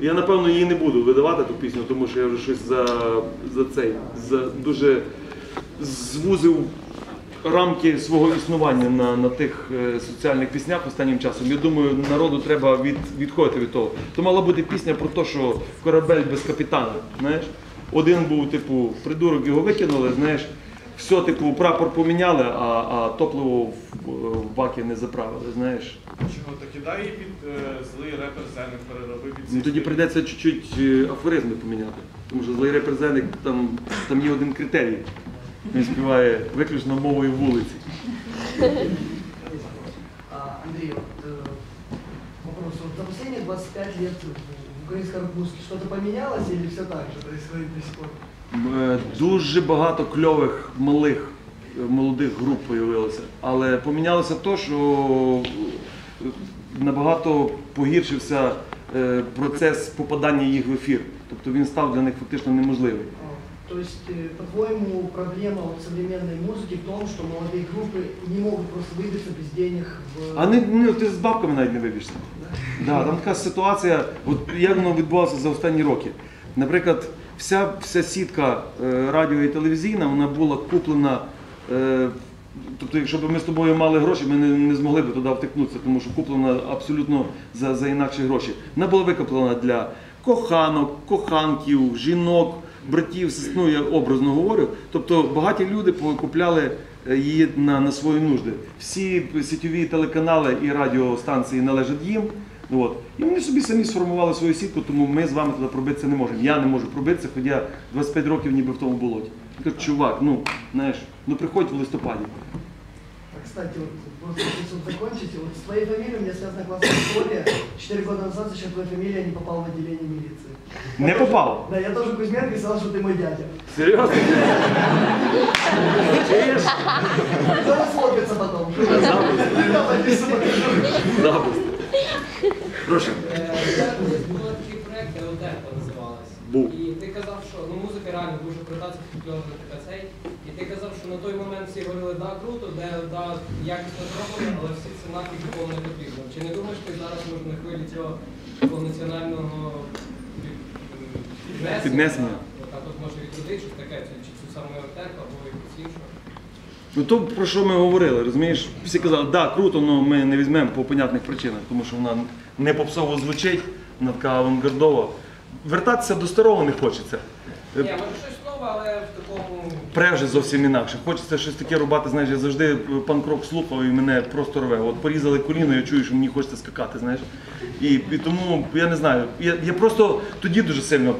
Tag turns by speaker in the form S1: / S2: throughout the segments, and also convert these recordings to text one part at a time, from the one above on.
S1: Я напевно її не буду видавати ту пісню, тому що я вже щось за, за цей за дуже звузив рамки свого існування на, на тих е, соціальних піснях останнім часом. Я думаю, народу треба від, відходити від того. То мала бути пісня про те, що корабель без капітана. Знаєш? Один був, типу, придурок його викинули, знаєш, все, типу, прапор поміняли, а, а топливо в, в баки не заправили, знаєш.
S2: Чого то кидай її під е, злий репер Зенек перероби під
S1: Ну, тоді прийдеться чуть-чуть е, афоризми поміняти. Тому що злий репрезентник, там, там є один критерій. Він співає виключно мовою вулиці.
S3: А, Андрей, вот, э, вопрос. Вот за последние 25 лет в украинской рок-музыке что-то поменялось или все так же происходит до сих пор?
S1: Е, Дуже багато кльових малих е, молодих груп появилося. Але помінялося те, що е, набагато погіршився е, процес попадання їх в ефір. Тобто він став для них фактично неможливий.
S3: А, То есть, э, по-твоему, проблема вот современной музыки в том, что молодые группы не могут просто выбиться без денег в...
S1: А не, не ти з бабками навіть не вибіжся. Да, там така ситуація, от як воно відбувалося за останні роки. Наприклад, вся, вся сітка е, радіо і телевізійна вона була куплена. Е, тобто, якщо б ми з тобою мали гроші, ми не, не змогли б туди втикнутися, тому що куплена абсолютно за, за інакші гроші. Вона була викуплена для коханок, коханків, жінок, братів, ну я образно говорю. Тобто багаті люди купляли її на, на свої нужди. Всі сітєві телеканали і радіостанції належать їм. От. І вони собі самі сформували свою сітку, тому ми з вами туди пробитися не можемо. Я не можу пробитися, хоча 25 років ніби в тому болоті. Я кажу, чувак, ну знаєш, ну приходь в листопаді.
S3: А, Кстати, вот, просто если вот закончить, вот с твоей фамилией у меня связана классная история. Четыре года назад за счет твоей фамилии я не попал в отделение милиции.
S1: Не попав.
S3: Да, я тоже Кузьменко и сказал, что ты мой дядя.
S1: Серйозно? Чуєш?
S3: Кто слопится потом? Я подписываю.
S1: Запуск. Прошу.
S4: Е, такий проект, де Одерта називалась.
S1: Був.
S4: І ти казав, що ну музика реально дуже крута, це фольклорна така цей. І ти казав, що на той момент всі говорили, да, круто, де да, якісно зроблено, але всі це нафіг нікому не потрібно. Чи не думаєш ти зараз може на хвилі цього національного піднесення?
S1: Піднесення.
S4: Так от може відродити щось таке, чи, чи цю саму Одерту, або якусь іншу.
S1: Ну то про що ми говорили, розумієш? Всі казали, так, да, круто, але ми не візьмемо по понятних причинах, тому що вона не попсово звучить, вона така авангардова. Вертатися до старого не хочеться.
S4: Ні, може щось нове, але в такому.
S1: Пре вже зовсім інакше. Хочеться щось таке рубати, знаєш, я завжди панк-рок слухав і мене просто рве. От порізали коліно, я чую, що мені хочеться скакати, знаєш. І, і тому я не знаю. Я, я просто тоді дуже сильно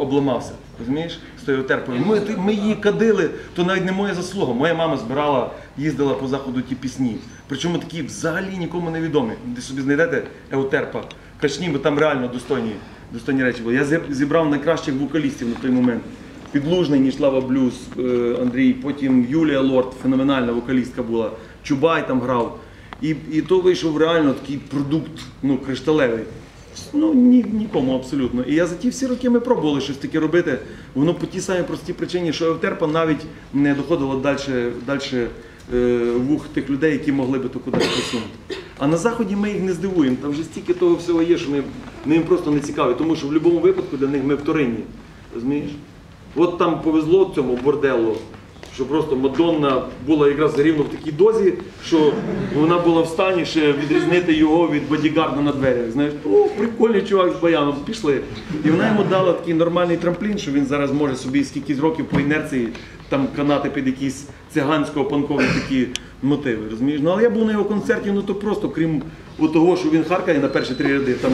S1: обламався, розумієш, з тою терпою. Ми, ми її кадили, то навіть не моя заслуга. Моя мама збирала, їздила по заходу ті пісні. Причому такі взагалі нікому не відомі. Де собі знайдете еутерпа, качні, бо там реально достойні, достойні речі були. Я зібрав найкращих вокалістів на той момент. Підлужний Нішлава Блюз, е, Андрій, потім Юлія Лорд, феноменальна вокалістка була, Чубай там грав. І, і то вийшов реально такий продукт ну, кришталевий. Ну, ні, нікому абсолютно. І я за ті всі роки ми пробували щось таке робити. Воно по тій самій простій причині, що Евтерпа навіть не доходило далі, далі е, вух тих людей, які могли би то кудись просунути. А на заході ми їх не здивуємо. Там вже стільки того всього є, що ми, ми їм просто не цікаві, тому що в будь-якому випадку для них ми вторинні. Розумієш? От там повезло цьому борделу, що просто Мадонна була якраз рівно в такій дозі, що вона була в стані ще відрізнити його від бодігарда на дверях. Знаєш, о, прикольний чувак з баяном, пішли. І вона йому дала такий нормальний трамплін, що він зараз може собі скільки років по інерції там канати під якісь цигансько-панкові такі мотиви. Розумієш? Ну але я був на його концерті, ну то просто, крім того, що він харкає на перші три ряди, там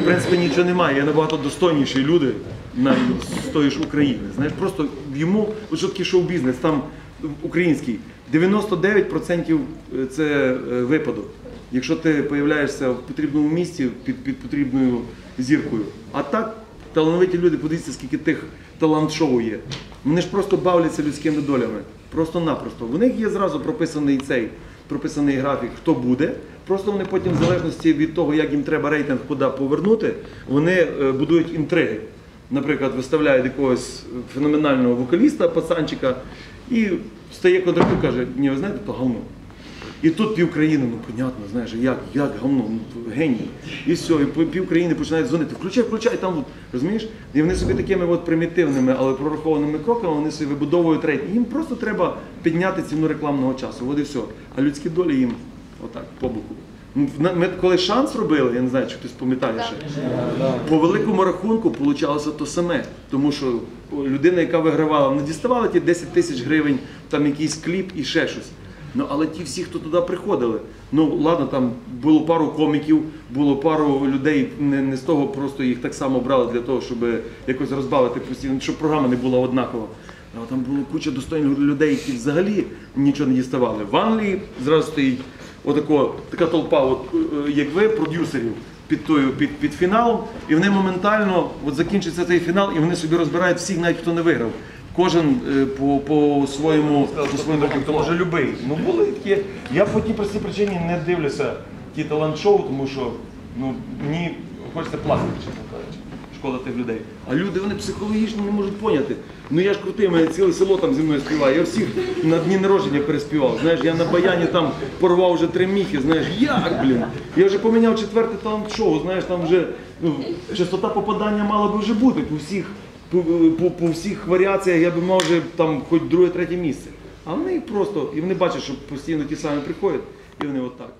S1: в принципі нічого немає. Є набагато достойніші люди навіть з тої ж України. Знаєш, просто йому от що таке шоу-бізнес, там український. 99% це е, випадок. Якщо ти появляєшся в потрібному місці під, під потрібною зіркою. А так, талановиті люди, подивіться, скільки тих талант-шоу є. Вони ж просто бавляться людськими долями. Просто-напросто. В них є зразу прописаний цей прописаний графік, хто буде. Просто вони потім, в залежності від того, як їм треба рейтинг куди повернути, вони е, будують інтриги. Наприклад, виставляють якогось феноменального вокаліста, пацанчика, і стає Кондраков і каже, ні, ви знаєте, то говно. І тут пів країни, ну понятно, знаєш, як, як говно, ну геній. І все, і пів- країни починають дзвонити. Включай, включай, там от, розумієш? І вони собі такими от примітивними, але прорахованими кроками вони собі вибудовують рейтинг. Їм просто треба підняти ціну рекламного часу. От і все. А людські долі їм отак, по боку. Ми коли шанс робили, я не знаю, чи хтось пам'ятає ще. По великому рахунку получалося то саме, тому що людина, яка вигравала, не діставала ті 10 тисяч гривень, там якийсь кліп і ще щось. Ну але ті всі, хто туди приходили, ну ладно, там було пару коміків, було пару людей, не, не з того просто їх так само брали для того, щоб якось розбавити постійно, щоб програма не була однакова. А там було куча достойних людей, які взагалі нічого не діставали. В Англії зразу стоїть отако, така толпа, от, е, як ви, продюсерів під тою під, під фіналом, і вони моментально от закінчиться цей фінал, і вони собі розбирають всіх, навіть хто не виграв. Кожен е, по, по своєму по своєму то може любий. Ну були такі. Я по тій простій причині не дивлюся ті талант-шоу, тому що ну мені хочеться плакати. Шкода тих людей. А люди вони психологічно не можуть поняти. Ну я ж крутий, мене ціле село там зі мною співає. Я всіх на дні народження переспівав. Знаєш, я на баяні там порвав вже три міхи. Знаєш, як, блін? Я вже поміняв четверте талант-шоу, знаєш, там вже ну, частота попадання мала би вже бути по всіх, по, по, по всіх варіаціях, я би мав вже там хоч друге, третє місце. А вони просто, і вони бачать, що постійно ті самі приходять, і вони отак.